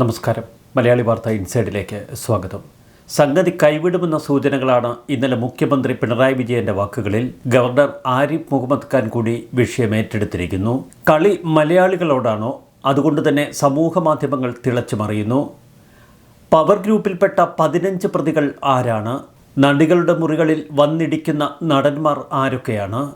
നമസ്കാരം. മലയാളി വാർത്ത ഇൻസൈഡിലേക്ക് സ്വാഗതം. സംഗതി കൈവിടുമെന്ന സൂചനകളാണ് ഇന്നലെ മുഖ്യമന്ത്രി പിണറായി വിജയന്റെ വാക്കുകളിൽ ഗവർണർ ആരിഫ് മുഹമ്മദ് ഖാൻ കൂടി വിഷയം ഏറ്റെടുത്തിരിക്കുന്നു. കളി മലയാളികളോടാണോ? അതുകൊണ്ട് തന്നെ സമൂഹ മാധ്യമങ്ങൾ തിളച്ചു മറിയുന്നു. പവർ ഗ്രൂപ്പിൽപ്പെട്ട പതിനഞ്ച് പ്രതികൾ ആരാണ്? നടികളുടെ മുറികളിൽ വന്നിടിക്കുന്ന നടന്മാർ ആരൊക്കെയാണ്?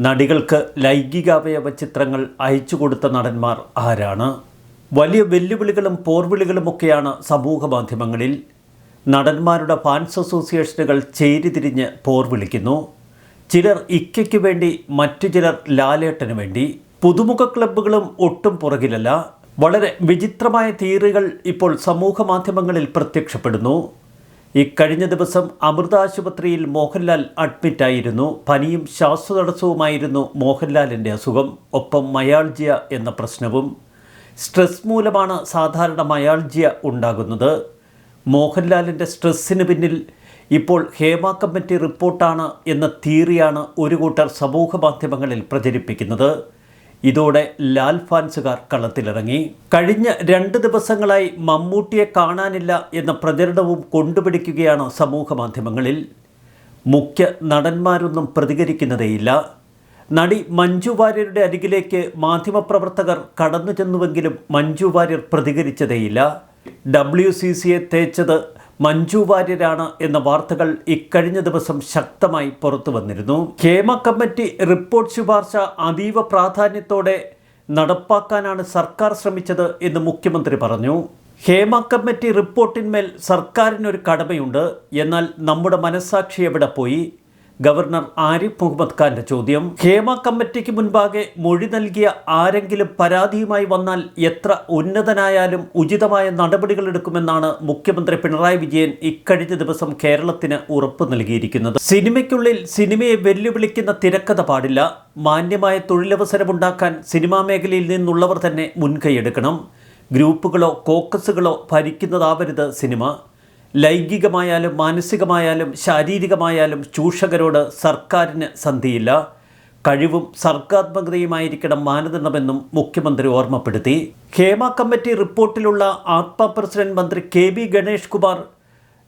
നടികൾക്ക് ലൈംഗികാവയവ ചിത്രങ്ങൾ അയച്ചു കൊടുത്ത നടന്മാർ ആരാണ്? വലിയ വെല്ലുവിളികളും പോർവിളികളുമൊക്കെയാണ് സമൂഹ മാധ്യമങ്ങളിൽ നടന്മാരുടെ ഫാൻസ് അസോസിയേഷനുകൾ ചേരിതിരിഞ്ഞ് പോർവിളിക്കുന്നു. ചിലർ ഇക്കയ്ക്ക് വേണ്ടി മറ്റു ചിലർ ലാലേട്ടന് വേണ്ടി. പുതുമുഖ ക്ലബ്ബുകളും ഒട്ടും പുറകിലല്ല. വളരെ വിചിത്രമായ തിയറികൾ ഇപ്പോൾ സമൂഹ മാധ്യമങ്ങളിൽ പ്രത്യക്ഷപ്പെടുന്നു ഇക്കഴിഞ്ഞ ദിവസം അമൃത ആശുപത്രിയിൽ മോഹൻലാൽ അഡ്മിറ്റായിരുന്നു പനിയും ശ്വാസതടസ്സവുമായിരുന്നു മോഹൻലാലിന്റെ അസുഖം. ഒപ്പം മയാൾജിയ എന്ന പ്രശ്നവും സ്ട്രെസ് മൂലമാണ് സാധാരണ മയാൾജിയ ഉണ്ടാകുന്നത്. മോഹൻലാലിന്റെ സ്ട്രെസ്സിന് പിന്നിൽ ഇപ്പോൾ ഹേമ കമ്മിറ്റി റിപ്പോർട്ടാണ് എന്ന തിയറിയാണ് ഒരു കൂട്ടർ സമൂഹ മാധ്യമങ്ങളിൽ പ്രചരിപ്പിക്കുന്നത്. ഇതോടെ ലാൽ ഫാൻസുകാർ കളത്തിലിറങ്ങി കഴിഞ്ഞ രണ്ട് ദിവസങ്ങളായി മമ്മൂട്ടിയെ കാണാനില്ല എന്ന പ്രചരണവും കൊണ്ടുപിടിക്കുകയാണ് സമൂഹ മാധ്യമങ്ങളിൽ. മുഖ്യ നടന്മാരൊന്നും പ്രതികരിക്കുന്നതേയില്ല. നടി മഞ്ജു വാര്യരുടെ അരികിലേക്ക് മാധ്യമപ്രവർത്തകർ കടന്നു ചെന്നുവെങ്കിലും മഞ്ജു വാര്യർ പ്രതികരിച്ചതേയില്ല. ഡബ്ല്യു സി സിയെ തേച്ചത് മഞ്ജു വാര്യരാണ് എന്ന വാർത്തകൾ ഇക്കഴിഞ്ഞ ദിവസം ശക്തമായി പുറത്തു വന്നിരുന്നു. ഹേമ കമ്മിറ്റി റിപ്പോർട്ട് ശുപാർശ അതീവ പ്രാധാന്യത്തോടെ നടപ്പാക്കാനാണ് സർക്കാർ ശ്രമിച്ചത് എന്ന് മുഖ്യമന്ത്രി പറഞ്ഞു. ഹേമ കമ്മിറ്റി റിപ്പോർട്ടിന്മേൽ സർക്കാരിനൊരു കടമയുണ്ട്. എന്നാൽ നമ്മുടെ മനസ്സാക്ഷി എവിടെ പോയി? ഗവർണർ ആരിഫ് മുഹമ്മദ് ഖാന്റെ ചോദ്യം. ഹേമ കമ്മിറ്റിക്ക് മുൻപാകെ മൊഴി നൽകിയ ആരെങ്കിലും പരാതിയുമായി വന്നാൽ എത്ര ഉന്നതനായാലും ഉചിതമായ നടപടികൾ എടുക്കുമെന്നാണ് മുഖ്യമന്ത്രി പിണറായി വിജയൻ ഇക്കഴിഞ്ഞ ദിവസം കേരളത്തിന് ഉറപ്പ് നൽകിയിരിക്കുന്നത്. സിനിമയ്ക്കുള്ളിൽ സിനിമയെ വെല്ലുവിളിക്കുന്ന തിരക്കഥ പാടില്ല. മാന്യമായ തൊഴിലവസരമുണ്ടാക്കാൻ സിനിമാ മേഖലയിൽ നിന്നുള്ളവർ തന്നെ മുൻകൈയെടുക്കണം. ഗ്രൂപ്പുകളോ കോക്കസുകളോ ഭരിക്കുന്നതാവരുത് സിനിമ. ലൈംഗികമായാലും മാനസികമായാലും ശാരീരികമായാലും ചൂഷകരോട് സർക്കാരിന് സന്ധിയില്ല. കഴിവും സർഗാത്മകതയുമായിരിക്കണം മാനദണ്ഡമെന്നും മുഖ്യമന്ത്രി ഓർമ്മപ്പെടുത്തി. ഹേമ കമ്മിറ്റി റിപ്പോർട്ടിലുള്ള ആത്മ പ്രസിഡന്റ് മന്ത്രി കെ ബി ഗണേഷ് കുമാർ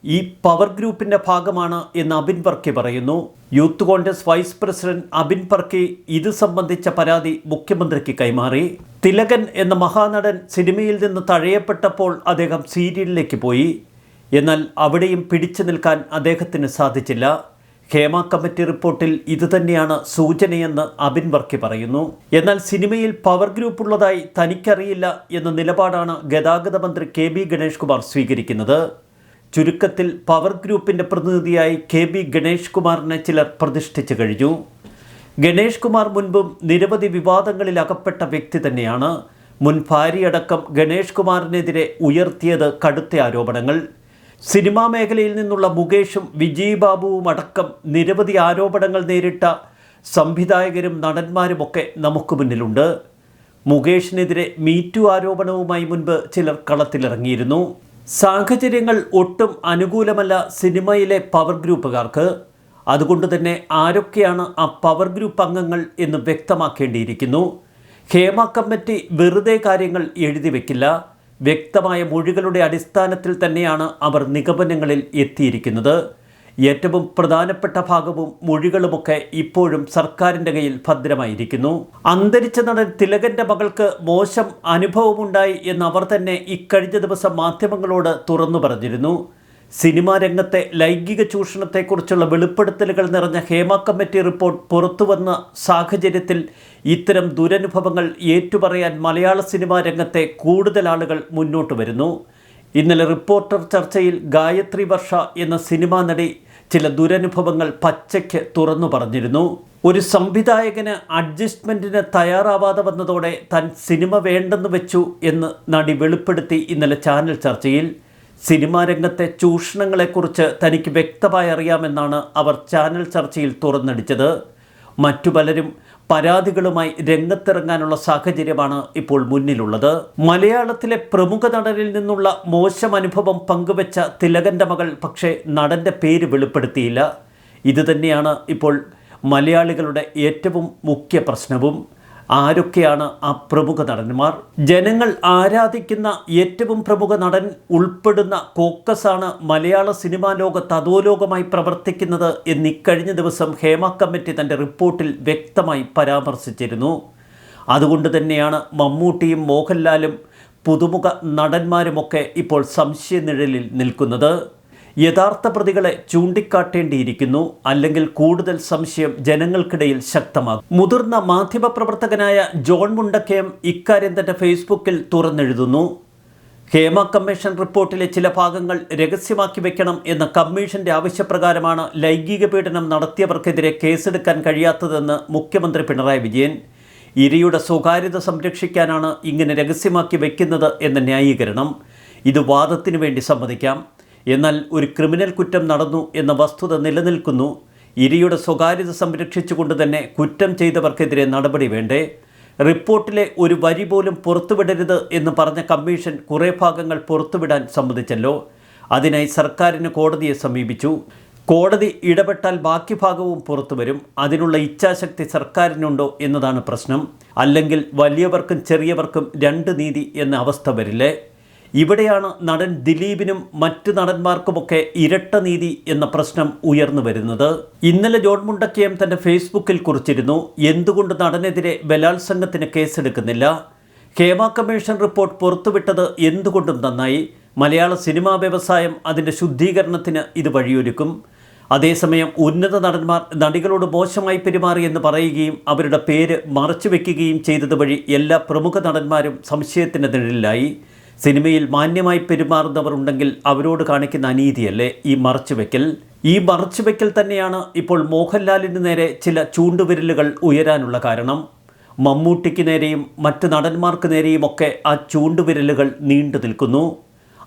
ഈ പവർ ഗ്രൂപ്പിന്റെ ഭാഗമാണ് എന്ന് അബിൻ പർക്കി പറയുന്നു. Youth Congress vice president Abin Parkki ഇത് സംബന്ധിച്ച പരാതി മുഖ്യമന്ത്രിക്ക് കൈമാറി. തിലകൻ എന്ന മഹാനടൻ സിനിമയിൽ നിന്ന് തഴയപ്പെട്ടപ്പോൾ അദ്ദേഹം സീരിയലിലേക്ക് പോയി. എന്നാൽ അവിടെയും പിടിച്ചു നിൽക്കാൻ അദ്ദേഹത്തിന് സാധിച്ചില്ല. ഹേമ കമ്മിറ്റി റിപ്പോർട്ടിൽ ഇതുതന്നെയാണ് സൂചനയെന്ന് അബിൻ വർക്കി പറയുന്നു. എന്നാൽ സിനിമയിൽ പവർ ഗ്രൂപ്പ് ഉള്ളതായി തനിക്കറിയില്ല എന്ന നിലപാടാണ് ഗതാഗത മന്ത്രി കെ ബി ഗണേഷ് കുമാർ സ്വീകരിക്കുന്നത്. ചുരുക്കത്തിൽ പവർ ഗ്രൂപ്പിന്റെ പ്രതിനിധിയായി കെ ബി ഗണേഷ് കുമാറിനെ ചിലർ പ്രതിഷ്ഠിച്ചു കഴിഞ്ഞു. ഗണേഷ് കുമാർ മുൻപും നിരവധി വിവാദങ്ങളിൽ അകപ്പെട്ട വ്യക്തി തന്നെയാണ്. മുൻ ഭാര്യയടക്കം ഗണേഷ് കുമാറിനെതിരെ ഉയർത്തിയത് കടുത്ത ആരോപണങ്ങൾ. സിനിമാ മേഖലയിൽ നിന്നുള്ള മുകേഷും വിജയ് ബാബുവും അടക്കം നിരവധി ആരോപണങ്ങൾ നേരിട്ട സംവിധായകരും നടന്മാരുമൊക്കെ നമുക്ക് മുന്നിലുണ്ട്. മുകേഷിനെതിരെ മീറ്റു ആരോപണവുമായി മുൻപ് ചിലർ കളത്തിലിറങ്ങിയിരുന്നു. സാഹചര്യങ്ങൾ ഒട്ടും അനുകൂലമല്ല സിനിമയിലെ പവർ ഗ്രൂപ്പുകാർക്ക്. അതുകൊണ്ട് തന്നെ ആരൊക്കെയാണ് ആ പവർ ഗ്രൂപ്പ് അംഗങ്ങൾ എന്ന് വ്യക്തമാക്കേണ്ടിയിരിക്കുന്നു. ഹേമ കമ്മിറ്റി വെറുതെ കാര്യങ്ങൾ എഴുതി വെക്കില്ല. വ്യക്തമായ മൊഴികളുടെ അടിസ്ഥാനത്തിൽ തന്നെയാണ് അവർ നിഗമനങ്ങളിൽ എത്തിയിരിക്കുന്നത്. ഏറ്റവും പ്രധാനപ്പെട്ട ഭാഗവും മൊഴികളുമൊക്കെ ഇപ്പോഴും സർക്കാരിന്റെ കയ്യിൽ ഭദ്രമായിരിക്കുന്നു. അന്തരിച്ച നടൻ തിലകന്റെ മകൾക്ക് മോശം അനുഭവമുണ്ടായി എന്ന് അവർ തന്നെ ഇക്കഴിഞ്ഞ ദിവസം മാധ്യമങ്ങളോട് തുറന്നു പറഞ്ഞിരുന്നു. സിനിമാ രംഗത്തെ ലൈംഗിക ചൂഷണത്തെക്കുറിച്ചുള്ള വെളിപ്പെടുത്തലുകൾ നിറഞ്ഞ ഹേമ കമ്മിറ്റി റിപ്പോർട്ട് പുറത്തുവന്ന സാഹചര്യത്തിൽ ഇത്തരം ദുരനുഭവങ്ങൾ ഏറ്റുപറയാൻ മലയാള സിനിമാ രംഗത്തെ കൂടുതൽ ആളുകൾ മുന്നോട്ട് വരുന്നു. ഇന്നലെ റിപ്പോർട്ടർ ചർച്ചയിൽ ഗായത്രി വർഷ എന്ന സിനിമാ നടി ചില ദുരനുഭവങ്ങൾ പച്ചയ്ക്ക് തുറന്നു പറഞ്ഞിരുന്നു. ഒരു സംവിധായകന് അഡ്ജസ്റ്റ്മെന്റിന് തയ്യാറാവാതെ വന്നതോടെ താൻ സിനിമ വേണ്ടെന്ന് വെച്ചു എന്ന് നടി വെളിപ്പെടുത്തി ഇന്നലെ ചാനൽ ചർച്ചയിൽ. സിനിമാ രംഗത്തെ ചൂഷണങ്ങളെക്കുറിച്ച് തനിക്ക് വ്യക്തമായി അറിയാമെന്നാണ് അവർ ചാനൽ ചർച്ചയിൽ തുറന്നടിച്ചത്. മറ്റു പലരും പരാതികളുമായി രംഗത്തിറങ്ങാനുള്ള സാഹചര്യമാണ് ഇപ്പോൾ മുന്നിലുള്ളത്. മലയാളത്തിലെ പ്രമുഖ നടനിൽ നിന്നുള്ള മോശം അനുഭവം പങ്കുവച്ച തിലകന്റെ മകൾ പക്ഷേ നടന്റെ പേര് വെളിപ്പെടുത്തിയില്ല. ഇതുതന്നെയാണ് ഇപ്പോൾ മലയാളികളുടെ ഏറ്റവും മുഖ്യ പ്രശ്നവും. ആരൊക്കെയാണ് ആ പ്രമുഖ നടന്മാർ? ജനങ്ങൾ ആരാധിക്കുന്ന ഏറ്റവും പ്രമുഖ നടൻ ഉൾപ്പെടുന്ന കോക്കസാണ് മലയാള സിനിമാ ലോക അധോലോകമായി പ്രവർത്തിക്കുന്നത് എന്ന് ഇക്കഴിഞ്ഞ ദിവസം ഹേമ കമ്മിറ്റി തന്റെ റിപ്പോർട്ടിൽ വ്യക്തമായി പരാമർശിച്ചിരുന്നു. അതുകൊണ്ട് തന്നെയാണ് മമ്മൂട്ടിയും മോഹൻലാലും പുതുമുഖ നടന്മാരുമൊക്കെ ഇപ്പോൾ സംശയനിഴലിൽ നിൽക്കുന്നത്. യഥാർത്ഥ പ്രതികളെ ചൂണ്ടിക്കാട്ടേണ്ടിയിരിക്കുന്നു അല്ലെങ്കിൽ കൂടുതൽ സംശയം ജനങ്ങൾക്കിടയിൽ ശക്തമാകും. മുതിർന്ന മാധ്യമപ്രവർത്തകനായ ജോൺ മുണ്ടക്കയം ഇക്കാര്യം തന്റെ ഫേസ്ബുക്കിൽ തുറന്നെഴുതുന്നു. ഹേമ കമ്മീഷൻ റിപ്പോർട്ടിലെ ചില ഭാഗങ്ങൾ രഹസ്യമാക്കി വെക്കണം എന്ന കമ്മീഷന്റെ ആവശ്യപ്രകാരമാണ് ലൈംഗിക പീഡനം നടത്തിയവർക്കെതിരെ കേസെടുക്കാൻ കഴിയാത്തതെന്ന് മുഖ്യമന്ത്രി പിണറായി വിജയൻ. ഇരയുടെ സ്വകാര്യത സംരക്ഷിക്കാനാണ് ഇങ്ങനെ രഹസ്യമാക്കി വെക്കുന്നത് എന്ന ന്യായീകരണം. ഇത് വാദത്തിനു വേണ്ടി സമ്മതിക്കാം. എന്നാൽ ഒരു ക്രിമിനൽ കുറ്റം നടന്നു എന്ന വസ്തുത നിലനിൽക്കുന്നു. ഇരിയുടെ സ്വകാര്യത സംരക്ഷിച്ചുകൊണ്ട് തന്നെ കുറ്റം ചെയ്തവർക്കെതിരെ നടപടി വേണ്ടേ? റിപ്പോർട്ടിലെ ഒരു വരി പോലും പുറത്തുവിടരുത് എന്ന് പറഞ്ഞ കമ്മീഷൻ കുറേ ഭാഗങ്ങൾ പുറത്തുവിടാൻ സമ്മതിച്ചല്ലോ. അതിനായി സർക്കാരിന് കോടതിയെ സമീപിച്ചു. കോടതി ഇടപെട്ടാൽ ബാക്കി ഭാഗവും പുറത്തുവരും. അതിനുള്ള ഇച്ഛാശക്തി സർക്കാരിനുണ്ടോ എന്നതാണ് പ്രശ്നം. അല്ലെങ്കിൽ വലിയവർക്കും ചെറിയവർക്കും രണ്ട് നീതി എന്ന അവസ്ഥ വരില്ലേ? ഇവിടെയാണ് നടൻ ദിലീപിനും മറ്റു നടന്മാർക്കുമൊക്കെ ഇരട്ട നീതി എന്ന പ്രശ്നം ഉയർന്നു വരുന്നത്. ഇന്നലെ ജോൺ മുണ്ടക്കയം തന്റെ ഫേസ്ബുക്കിൽ കുറിച്ചിരുന്നു എന്തുകൊണ്ട് നടനെതിരെ ബലാത്സംഗത്തിന് കേസെടുക്കുന്നില്ല? ഹേമ കമ്മീഷൻ റിപ്പോർട്ട് പുറത്തുവിട്ടത് എന്തുകൊണ്ടും നന്നായി. മലയാള സിനിമാ വ്യവസായം അതിന്റെ ശുദ്ധീകരണത്തിന് ഇത് വഴിയൊരുക്കും. അതേസമയം ഉന്നത നടന്മാർ നടികളോട് മോശമായി പെരുമാറി എന്ന് പറയുകയും അവരുടെ പേര് മറച്ചുവെക്കുകയും ചെയ്തത് വഴി എല്ലാ പ്രമുഖ നടന്മാരും സംശയത്തിന്റെ നിഴലിലായി സിനിമയിൽ മാന്യമായി പെരുമാറുന്നവർ ഉണ്ടെങ്കിൽ അവരോട് കാണിക്കുന്ന അനീതിയല്ലേ ഈ മറച്ചുവെക്കൽ? ഈ മറച്ചുവെക്കൽ തന്നെയാണ് ഇപ്പോൾ മോഹൻലാലിന് നേരെ ചില ചൂണ്ടുവിരലുകൾ ഉയരാനുള്ള കാരണം. മമ്മൂട്ടിക്ക് നേരെയും മറ്റ് നടന്മാർക്ക് നേരെയുമൊക്കെ ആ ചൂണ്ടുവിരലുകൾ നീണ്ടു നിൽക്കുന്നു.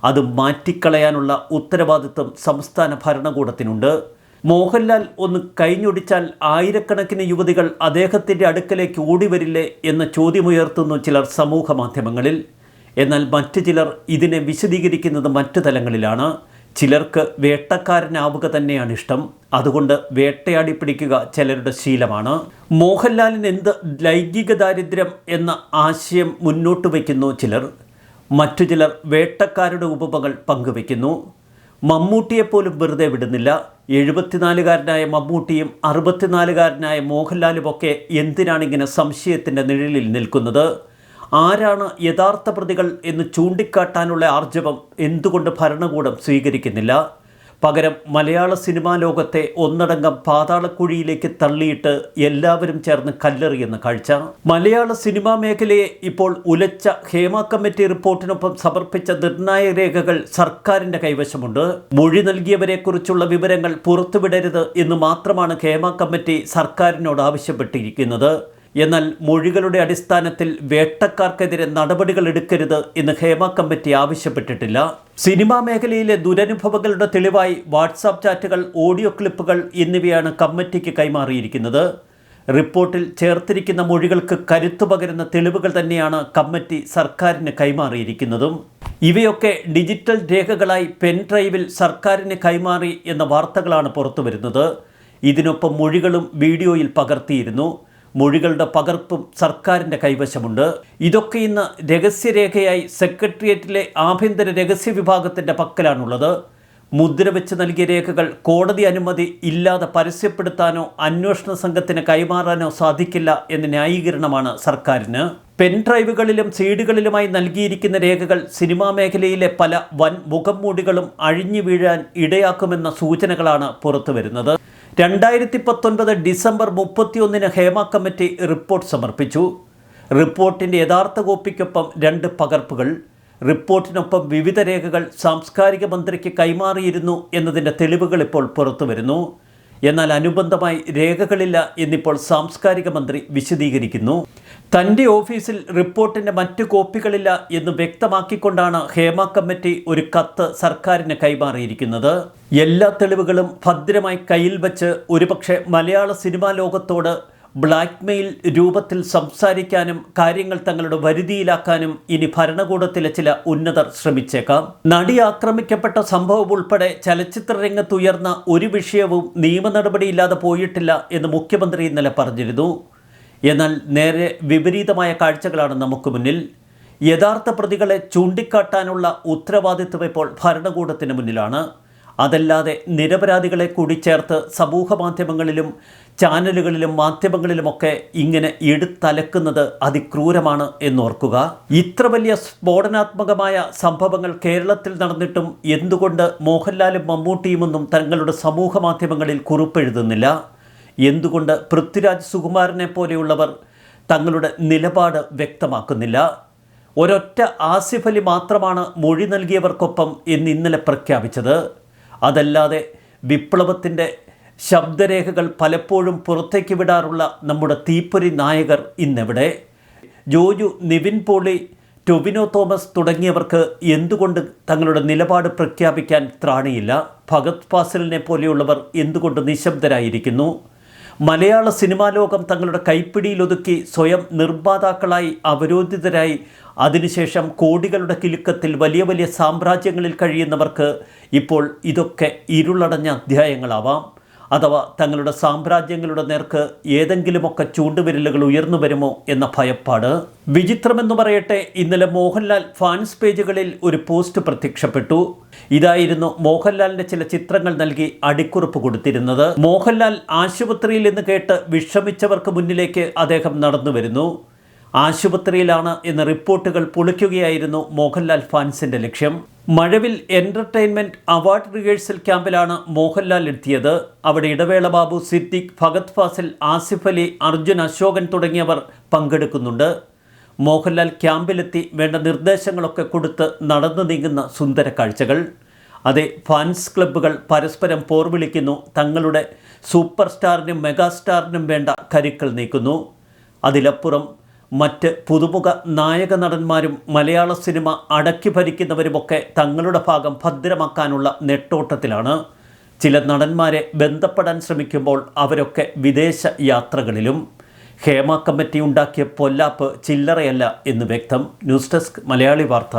അത് മാറ്റിക്കളയാനുള്ള ഉത്തരവാദിത്വം സംസ്ഥാന ഭരണകൂടത്തിനുണ്ട്. മോഹൻലാൽ ഒന്ന് കഴിഞ്ഞൊടിച്ചാൽ ആയിരക്കണക്കിന് യുവതികൾ അദ്ദേഹത്തിന്റെ അടുക്കലേക്ക് ഓടിവരില്ലേ എന്ന ചോദ്യമുയർത്തുന്നു ചിലർ സമൂഹ മാധ്യമങ്ങളിൽ എന്നാൽ മറ്റു ചിലർ ഇതിനെ വിശദീകരിക്കുന്നത് മറ്റു തലങ്ങളിലാണ്. ചിലർക്ക് വേട്ടക്കാരനാവുക തന്നെയാണ് ഇഷ്ടം. അതുകൊണ്ട് വേട്ടയാടി പിടിക്കുക ചിലരുടെ ശീലമാണ്. മോഹൻലാലിന് എന്ത് ലൈംഗിക ദാരിദ്ര്യം എന്ന ആശയം മുന്നോട്ട് വയ്ക്കുന്നു ചിലർ. മറ്റു ചിലർ വേട്ടക്കാരുടെ ഉപമകൾ പങ്കുവയ്ക്കുന്നു. മമ്മൂട്ടിയെപ്പോലും വെറുതെ വിടുന്നില്ല. എഴുപത്തിനാലുകാരനായ മമ്മൂട്ടിയും അറുപത്തിനാലുകാരനായ മോഹൻലാലുമൊക്കെ എന്തിനാണിങ്ങനെ സംശയത്തിന്റെ നിഴലിൽ നിൽക്കുന്നത്? ആരാണ് യഥാർത്ഥ പ്രതികൾ എന്ന് ചൂണ്ടിക്കാട്ടാനുള്ള ആർജവം എന്തുകൊണ്ട് ഭരണകൂടം സ്വീകരിക്കുന്നില്ല? പകരം മലയാള സിനിമാ ലോകത്തെ ഒന്നടങ്കം പാതാളക്കുഴിയിലേക്ക് തള്ളിയിട്ട് എല്ലാവരും ചേർന്ന് കല്ലെറിയുന്ന കാഴ്ച. മലയാള സിനിമാ മേഖലയെ ഇപ്പോൾ ഉലച്ച ഹേമ കമ്മിറ്റി റിപ്പോർട്ടിനൊപ്പം സമർപ്പിച്ച നിർണായക രേഖകൾ സർക്കാരിന്റെ കൈവശമുണ്ട്. മൊഴി നൽകിയവരെക്കുറിച്ചുള്ള വിവരങ്ങൾ പുറത്തുവിടരുത് എന്ന് മാത്രമാണ് ഹേമ കമ്മിറ്റി സർക്കാരിനോട് ആവശ്യപ്പെട്ടിരിക്കുന്നത്. എന്നാൽ മൊഴികളുടെ അടിസ്ഥാനത്തിൽ വേട്ടക്കാർക്കെതിരെ നടപടികൾ എടുക്കരുത് എന്ന് ഹേമ കമ്മിറ്റി ആവശ്യപ്പെട്ടിട്ടില്ല. സിനിമാ മേഖലയിലെ ദുരനുഭവങ്ങളുടെ തെളിവായി വാട്സാപ്പ് ചാറ്റുകൾ ഓഡിയോ ക്ലിപ്പുകൾ എന്നിവയാണ് കമ്മിറ്റിക്ക് കൈമാറിയിരിക്കുന്നത്. റിപ്പോർട്ടിൽ ചേർത്തിരിക്കുന്ന മൊഴികൾക്ക് കരുത്തു പകരുന്ന തെളിവുകൾ തന്നെയാണ് കമ്മിറ്റി സർക്കാരിന് കൈമാറിയിരിക്കുന്നതും. ഇവയൊക്കെ ഡിജിറ്റൽ രേഖകളായി പെൻ ഡ്രൈവിൽ സർക്കാരിന് കൈമാറി എന്ന വാർത്തകളാണ് പുറത്തുവരുന്നത്. ഇതിനൊപ്പം മൊഴികളും വീഡിയോയിൽ പകർത്തിയിരുന്നു. മൊഴികളുടെ പകർപ്പും സർക്കാരിന്റെ കൈവശമുണ്ട്. ഇതൊക്കെ ഇന്ന് രഹസ്യരേഖയായി സെക്രട്ടേറിയറ്റിലെ ആഭ്യന്തര രഹസ്യ വിഭാഗത്തിന്റെ പക്കലാണുള്ളത്. മുദ്ര വെച്ച് നൽകിയ രേഖകൾ കോടതി അനുമതി ഇല്ലാതെ പരസ്യപ്പെടുത്താനോ അന്വേഷണ സംഘത്തിന് കൈമാറാനോ സാധിക്കില്ല എന്ന ന്യായീകരണമാണ് സർക്കാരിന്. പെൻ ഡ്രൈവുകളിലും സീഡുകളിലുമായി നൽകിയിരിക്കുന്ന രേഖകൾ സിനിമാ മേഖലയിലെ പല വൻ മുഖംമൂടികളും അഴിഞ്ഞു വീഴാൻ ഇടയാക്കുമെന്ന സൂചനകളാണ് പുറത്തുവരുന്നത്. രണ്ടായിരത്തി പത്തൊൻപത് ഡിസംബർ മുപ്പത്തിയൊന്നിന് ഹേമ കമ്മിറ്റി റിപ്പോർട്ട് സമർപ്പിച്ചു. റിപ്പോർട്ടിന്റെ യഥാർത്ഥ കോപ്പിക്കൊപ്പം രണ്ട് പകർപ്പുകൾ റിപ്പോർട്ടിനൊപ്പം വിവിധ രേഖകൾ സാംസ്കാരിക മന്ത്രിക്ക് കൈമാറിയിരുന്നു എന്നതിന്റെ തെളിവുകൾ ഇപ്പോൾ പുറത്തു വരുന്നു എന്നാൽ അനുബന്ധമായി രേഖകളില്ല എന്നിപ്പോൾ സാംസ്കാരിക മന്ത്രി വിശദീകരിക്കുന്നു. തന്റെ ഓഫീസിൽ റിപ്പോർട്ടിന്റെ മറ്റു കോപ്പികളില്ല എന്ന് വ്യക്തമാക്കിക്കൊണ്ടാണ് ഹേമ കമ്മിറ്റി ഒരു കത്ത് സർക്കാരിന് കൈമാറിയിരിക്കുന്നത്. എല്ലാ തെളിവുകളും ഭദ്രമായി കയ്യിൽ വച്ച് ഒരുപക്ഷെ മലയാള സിനിമാ ലോകത്തോട് ബ്ലാക്ക്മെയിൽ രൂപത്തിൽ സംസാരിക്കാനും കാര്യങ്ങൾ തങ്ങളുടെ വരുതിയിലാക്കാനും ഇനി ഭരണകൂടത്തിലെ ചില ഉന്നതർ ശ്രമിച്ചേക്കാം. നടി ആക്രമിക്കപ്പെട്ട സംഭവം ഉൾപ്പെടെ ചലച്ചിത്ര രംഗത്ത് ഉയർന്ന ഒരു വിഷയവും നിയമ നടപടിയില്ലാതെ പോയിട്ടില്ല എന്ന് മുഖ്യമന്ത്രി ഇന്നലെ പറഞ്ഞിരുന്നു. എന്നാൽ നേരെ വിപരീതമായ കാഴ്ചകളാണ് നമുക്ക് മുന്നിൽ. യഥാർത്ഥ പ്രതികളെ ചൂണ്ടിക്കാട്ടാനുള്ള ഉത്തരവാദിത്വം ഇപ്പോൾ ഭരണകൂടത്തിന് മുന്നിലാണ്. അതല്ലാതെ നിരപരാധികളെ കൂടി ചേർത്ത് സമൂഹ മാധ്യമങ്ങളിലും ചാനലുകളിലും മാധ്യമങ്ങളിലുമൊക്കെ ഇങ്ങനെ എടുത്തലക്കുന്നത് അതിക്രൂരമാണ് എന്നോർക്കുക. ഇത്ര വലിയ സ്ഫോടനാത്മകമായ സംഭവങ്ങൾ കേരളത്തിൽ നടന്നിട്ടും എന്തുകൊണ്ട് മോഹൻലാലും മമ്മൂട്ടിയുമൊന്നും തങ്ങളുടെ സമൂഹ മാധ്യമങ്ങളിൽ കുറിപ്പെഴുതുന്നില്ല? എന്തുകൊണ്ട് പൃഥ്വിരാജ് സുകുമാരനെ പോലെയുള്ളവർ തങ്ങളുടെ നിലപാട് വ്യക്തമാക്കുന്നില്ല? ഒരൊറ്റ ആസിഫ് അലി മാത്രമാണ് മൊഴി നൽകിയവർക്കൊപ്പം എന്ന് ഇന്നലെ പ്രഖ്യാപിച്ചത്. അതല്ലാതെ വിപ്ലവത്തിന്റെ ശബ്ദരേഖകൾ പലപ്പോഴും പുറത്തേക്ക് വിടാറുള്ള നമ്മുടെ തീപ്പൊരി നായകർ ഇന്നെവിടെ? ജോജു നിവിൻ പോളി ടൊബിനോ തോമസ് തുടങ്ങിയവർക്ക് എന്തുകൊണ്ട് തങ്ങളുടെ നിലപാട് പ്രഖ്യാപിക്കാൻ ത്രാണിയില്ല? ഭഗത് ഫാസലിനെ പോലെയുള്ളവർ എന്തുകൊണ്ട് നിശബ്ദരായിരിക്കുന്നു? മലയാള സിനിമാ ലോകം തങ്ങളുടെ കൈപ്പിടിയിലൊതുക്കി സ്വയം നിർമ്മാതാക്കളായി അവരോധിതരായി. അതിനുശേഷം കോടികളുടെ കിലുക്കത്തിൽ വലിയ വലിയ സാമ്രാജ്യങ്ങളിൽ കഴിയുന്നവർക്ക് ഇപ്പോൾ ഇതൊക്കെ ഇരുളടഞ്ഞ അധ്യായങ്ങളാവാം. അഥവാ തങ്ങളുടെ സാമ്രാജ്യങ്ങളുടെ നേർക്ക് ഏതെങ്കിലുമൊക്കെ ചൂണ്ടുവിരലുകൾ ഉയർന്നു വരുമോ എന്ന ഭയപ്പാട്. വിചിത്രമെന്ന് പറയട്ടെ ഇന്നലെ മോഹൻലാൽ ഫാൻസ് പേജുകളിൽ ഒരു പോസ്റ്റ് പ്രത്യക്ഷപ്പെട്ടു. ഇതായിരുന്നു മോഹൻലാലിന്റെ ചില ചിത്രങ്ങൾ നൽകി അടിക്കുറിപ്പ് കൊടുത്തിരുന്നത്. മോഹൻലാൽ ആശുപത്രിയിൽ നിന്ന് കേട്ട് വിഷമിച്ചവർക്ക് മുന്നിലേക്ക് അദ്ദേഹം നടന്നു വരുന്നു. ആശുപത്രിയിലാണ് എന്ന റിപ്പോർട്ടുകൾ പൊളിക്കുകയായിരുന്നു മോഹൻലാൽ ഫാൻസിന്റെ ലക്ഷ്യം. മഴവിൽ എന്റർടൈൻമെന്റ് അവാർഡ് റിഹേഴ്സൽ ക്യാമ്പിലാണ് മോഹൻലാൽ എത്തിയത്. അവിടെ ഇടവേള ബാബു സിദ്ദിഖ് ഭഗത് ഫാസിൽ ആസിഫ് അലി അർജുൻ അശോകൻ തുടങ്ങിയവർ പങ്കെടുക്കുന്നുണ്ട്. മോഹൻലാൽ ക്യാമ്പിലെത്തി വേണ്ട നിർദ്ദേശങ്ങളൊക്കെ കൊടുത്ത് നടന്നു നീങ്ങുന്ന സുന്ദര കാഴ്ചകൾ. അതേ ഫാൻസ് ക്ലബ്ബുകൾ പരസ്പരം പോർ വിളിക്കുന്നു തങ്ങളുടെ സൂപ്പർ സ്റ്റാറിനും മെഗാസ്റ്റാറിനും വേണ്ട കരുക്കൾ നീക്കുന്നു. അതിലപ്പുറം മറ്റ് പുതുമുഖ നായക നടന്മാരും മലയാള സിനിമ അടക്കി ഭരിക്കുന്നവരുമൊക്കെ തങ്ങളുടെ ഭാഗം ഭദ്രമാക്കാനുള്ള നെട്ടോട്ടത്തിലാണ്. ചില നടന്മാരെ ബന്ധപ്പെടാൻ ശ്രമിക്കുമ്പോൾ അവരൊക്കെ വിദേശ യാത്രകളിലും ഹേമ കമ്മിറ്റി ഉണ്ടാക്കിയ പൊല്ലാപ്പ് ചില്ലറയല്ല എന്ന് വ്യക്തം ന്യൂസ് ഡെസ്ക് മലയാളി വാർത്ത.